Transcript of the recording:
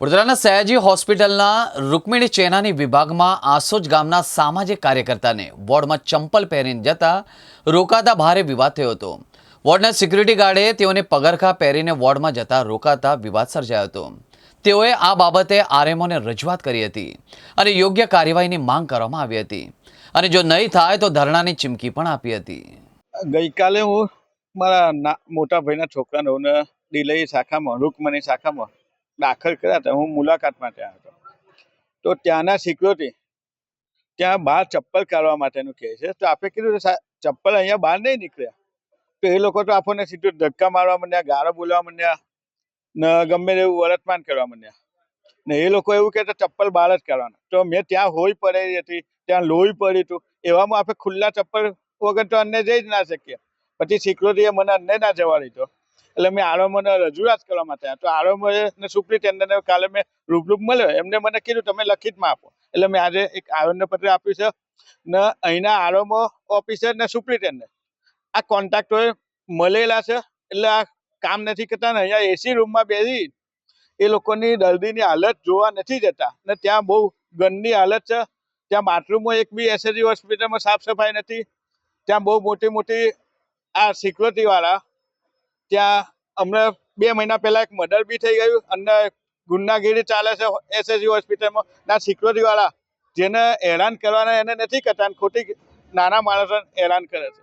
વડોદરાના સયાજી હોસ્પિટલના રૂકમિણી ચેનાની વિભાગમાં આસોજ ગામના સામાજિક કાર્યકર્તાને વોર્ડમાં ચંપલ પહેરીને જતા રોકાતા ભારે વિવાદ થયો હતો. વોર્ડના સિક્યુરિટી ગાર્ડે તેઓને પગરખા પહેરીને વોર્ડમાં જતા રોકાતા વિવાદ સર્જાયો હતો. તેઓએ આ બાબતે આરએમઓને રજૂઆત કરી હતી અને યોગ્ય કાર્યવાહીની માંગ કરવામાં આવી હતી. અને જો નહીં થાય તો ધરણાની ચીમકી પણ આપી હતી. ગઈકાલે હું મારા મોટા ભાઈના છોકરાને ડિલઈ શાખામાં, રૂકમણી શાખામાં દાખલ કર્યા હતા. હું મુલાકાત માટે આવ્યો હતો. તો ત્યાંના સિક્યોરિટી ત્યાં બહાર ચપ્પલ કાઢવા માટેનું કહે છે. તો આપણે કીધું ચપ્પલ અહીંયા બહાર નહીં નીકળ્યા. તો એ લોકો તો આપણને સીધું ધક્કા મારવા માંડ્યા ગારો બોલવા માંડ્યા, ને ગમે તેવું વર્તમાન કરવા માંડ્યા. ને એ લોકો એવું કહેતા, ચપ્પલ બહાર જ કાઢવાના. તો મેં ત્યાં હોઈ પડેલી હતી, ત્યાં લોહી પડી હતું. એવામાં આપણે ખુલ્લા ચપ્પલ વગર તો અન્ય જઈ જ ના શકીએ. પછી સિક્યુરિટીએ મને અન્ય ના જવા દીધો. એટલે મેં આરોમને રજૂઆત કરવા માટે. તો આરોમો ને સુપ્રિન્ટેન્ડન્ટને કાલે મેં રૂબરૂપ મળ્યો. એમને મને કીધું, તમે લખિતમાં આપો. એટલે મેં આજે એક આવેદનપત્ર આપ્યું છે, ને અહીંના આરોમો ઓફિસર ને સુપ્રિન્ટેન્ડન્ટ. આ કોન્ટ્રાક્ટરોએ મળેલા છે, એટલે આ કામ નથી કરતા ને અહીંયા એસી રૂમમાં બેસી એ લોકોની દર્દીની હાલત જોવા નથી જતા ને ત્યાં બહુ ગંદની હાલત છે. ત્યાં બાથરૂમમાં એક બી એસએજી હોસ્પિટલમાં સાફ સફાઈ નથી. ત્યાં બહુ મોટી મોટી આ સિક્યુરિટી વાળા ત્યાં અમને બે મહિના પહેલા એક મર્ડર બી થઈ ગયું અને ગુંડાગીરી ચાલે છે એસએસજી હોસ્પિટલમાં. ના સિક્યુરિટીવાળા જેને હેરાન કરવાના એને નથી કરતા ખોટી નાના માણસોને હેરાન કરે છે.